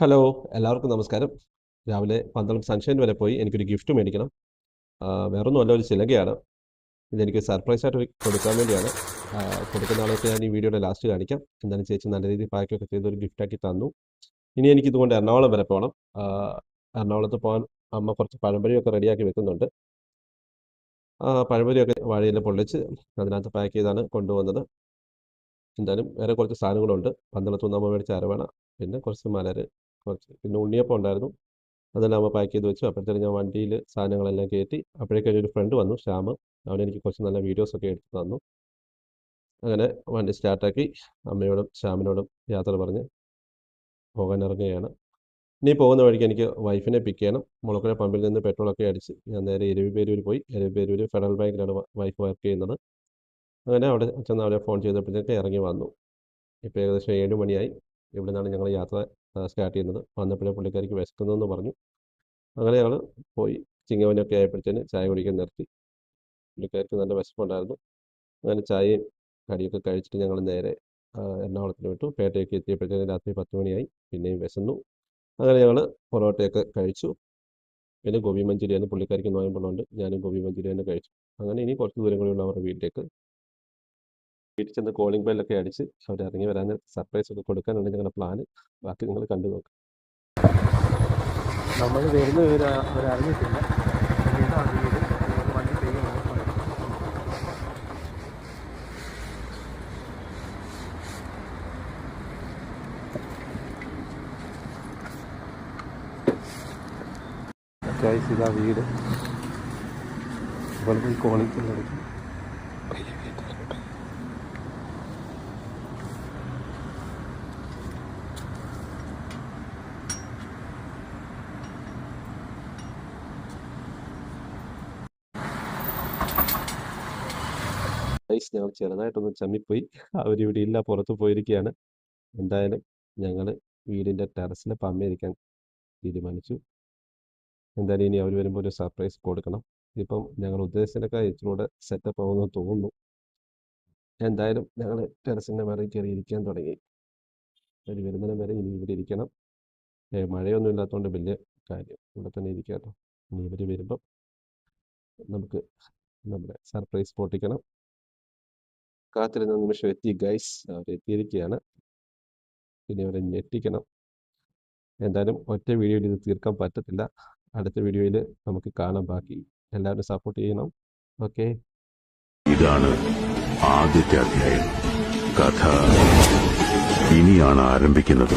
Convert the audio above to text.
Hello എല്ലാവർക്കും നമസ്കാരം. രാവിലെ പന്ത്രണ്ട് സൺഷൈൻ വരെ പോയി. എനിക്കൊരു ഗിഫ്റ്റ് മേടിക്കണം. വേറൊന്നും അല്ല ഒരു ചിലകയാണ്. ഇതെനിക്ക് സർപ്രൈസായിട്ട് കൊടുക്കാൻ വേണ്ടിയാണ്. കൊടുക്കുന്ന ആളൊക്കെ ഞാൻ ഈ വീഡിയോയുടെ ലാസ്റ്റ് കാണിക്കാം. എന്തായാലും ചേച്ചി നല്ല രീതിയിൽ പാക്കൊക്കെ ചെയ്ത് ഒരു ഗിഫ്റ്റാക്കി തന്നു. ഇനി എനിക്ക് ഇതുകൊണ്ട് എറണാകുളം വരെ പോകണം. എറണാകുളത്ത് പോകാൻ അമ്മ കുറച്ച് പഴംപൊരിയൊക്കെ റെഡിയാക്കി വെക്കുന്നുണ്ട്. പഴംപൊരിയൊക്കെ വഴിയിൽ പൊള്ളിച്ച് അതിനകത്ത് പാക്ക് ചെയ്താണ് കൊണ്ടുവന്നത്. എന്തായാലും വേറെ കുറച്ച് സാധനങ്ങളുണ്ട്. പന്തളത്ത് അമ്മ മേടിച്ച അരവണ പിന്നെ കുറച്ച് മലര് കുറച്ച്. പിന്നെ ഉണ്ണിയപ്പം ഉണ്ടായിരുന്നു. അതെല്ലാം അമ്മ പാക്ക് ചെയ്ത് വെച്ചു. അപ്പോഴത്തേനും ഞാൻ വണ്ടിയിൽ സാധനങ്ങളെല്ലാം കയറ്റി അപ്പോഴേക്കും ഒരു ഫ്രണ്ട് വന്നു ശ്യാം അവൻ എനിക്ക് കുറച്ച് നല്ല വീഡിയോസൊക്കെ എടുത്ത് തന്നു. അങ്ങനെ വണ്ടി സ്റ്റാർട്ടാക്കി അമ്മയോടും ശ്യാമിനോടും യാത്ര പറഞ്ഞ് പോകാൻ ഇറങ്ങുകയാണ് ഇനി പോകുന്ന വഴിക്ക് എനിക്ക് വൈഫിനെ പിക്ക് ചെയ്യണം. മുളക്കുഴ പമ്പിൽ നിന്ന് പെട്രോളൊക്കെ അടിച്ച് ഞാൻ നേരെ എരവിപേരൂർ പോയി. എരവിപേരൂർ ഫെഡറൽ ബാങ്കിലാണ് വൈഫ് വർക്ക് ചെയ്യുന്നത്. അങ്ങനെ അവിടെ ചെന്ന് അവിടെ ഫോൺ ചെയ്തപ്പോഴത്തേക്ക് ഇറങ്ങി വന്നു. ഇപ്പോൾ ഏകദേശം ഏഴ് മണിയായി. ഇവിടെ നിന്നാണ് ഞങ്ങൾ യാത്ര സ്റ്റാർട്ട് ചെയ്യുന്നത്. വന്നപ്പോഴേ പുള്ളിക്കാരിക്ക് വിശക്കുന്നു എന്ന് പറഞ്ഞു. അങ്ങനെ പോയി ചിങ്ങവനൊക്കെ ആയപ്പോഴത്തേന് ചായ കുടിക്കാൻ നിർത്തി. പുള്ളിക്കാരിക്ക് നല്ല വിശപ്പുണ്ടായിരുന്നു. അങ്ങനെ ചായയും കടിയൊക്കെ കഴിച്ചിട്ട് ഞങ്ങൾ നേരെ എറണാകുളത്തിന് വിട്ടു. പേട്ടയൊക്കെ എത്തിയപ്പോഴത്തേന് രാത്രി പത്ത് മണിയായി. പിന്നെയും വിശന്നു. അങ്ങനെ ഞങ്ങൾ പൊറോട്ടയൊക്കെ കഴിച്ചു. പിന്നെ ഗോപി മഞ്ചൂരിയാണ് പുള്ളിക്കാരിക്ക് നോയമ്പുള്ളതുകൊണ്ട് ഞാനും ഗോപി മഞ്ചൂരിയാണ് കഴിച്ചു. അങ്ങനെ ഇനി കുറച്ച് ദൂരം കൂടിയുള്ള അവരുടെ വീട്ടിലേക്ക് വീട്ടിൽ ചെന്ന് കോളിംഗ് ബെല്ലൊക്കെ അടിച്ച് അവർ ഇറങ്ങി വരാൻ സർപ്രൈസ് ഒക്കെ കൊടുക്കാനാണ് ഞങ്ങളുടെ പ്ലാന് ബാക്കി നിങ്ങൾ കണ്ടു നോക്കാം. നമ്മൾ വരുന്ന അവരറിഞ്ഞിട്ടില്ല ഗൈസ് ഇതാ വീട്. അതുപോലെ പോയി കോളിംഗ് ബെൽ ഗൈസ് ഞങ്ങൾ ചെറുതായിട്ടൊന്ന് ചമ്മിപ്പോയി. അവരിവിടെ ഇല്ല പുറത്ത് പോയിരിക്കുകയാണ് എന്തായാലും ഞങ്ങൾ വീടിന്റെ ടെറസിൽ പമ്മയിരിക്കാൻ തീരുമാനിച്ചു. എന്തായാലും ഇനി അവർ വരുമ്പോൾ ഒരു സർപ്രൈസ് കൊടുക്കണം. ഇപ്പം ഞങ്ങൾ ഉദ്ദേശത്തിനൊക്കെ ഇച്ചിരി കൂടെ സെറ്റപ്പ് ആവുമെന്ന് തോന്നുന്നു. എന്തായാലും ഞങ്ങൾ ടെറസിന്റെ മേലെ കയറി ഇരിക്കാൻ തുടങ്ങി. അവർ വരുന്നതിന് വരെ ഇനി ഇവിടെ ഇരിക്കണം. മഴയൊന്നും ഇല്ലാത്തതുകൊണ്ട് വലിയ കാര്യം ഇവിടെ തന്നെ ഇരിക്കാം ഇനി ഇവർ വരുമ്പം നമുക്ക് നമ്മുടെ സർപ്രൈസ് പൊട്ടിക്കണം. കാത്തിരുന്ന നിമിഷം എത്തി ഗൈസ് അവർ എത്തിയിരിക്കുകയാണ് പിന്നെ അവരെ ഞെട്ടിക്കണം. എന്തായാലും ഒറ്റ വീഡിയോയിൽ ഇത് തീർക്കാൻ പറ്റത്തില്ല. അടുത്ത വീഡിയോയിൽ നമുക്ക് കാണാം ബാക്കി. എല്ലാവരും സപ്പോർട്ട് ചെയ്യണം. ഓക്കെ ഇതാണ് ആദ്യത്തെ അധ്യായം. കഥ ഇനിയാണ് ആരംഭിക്കുന്നത്.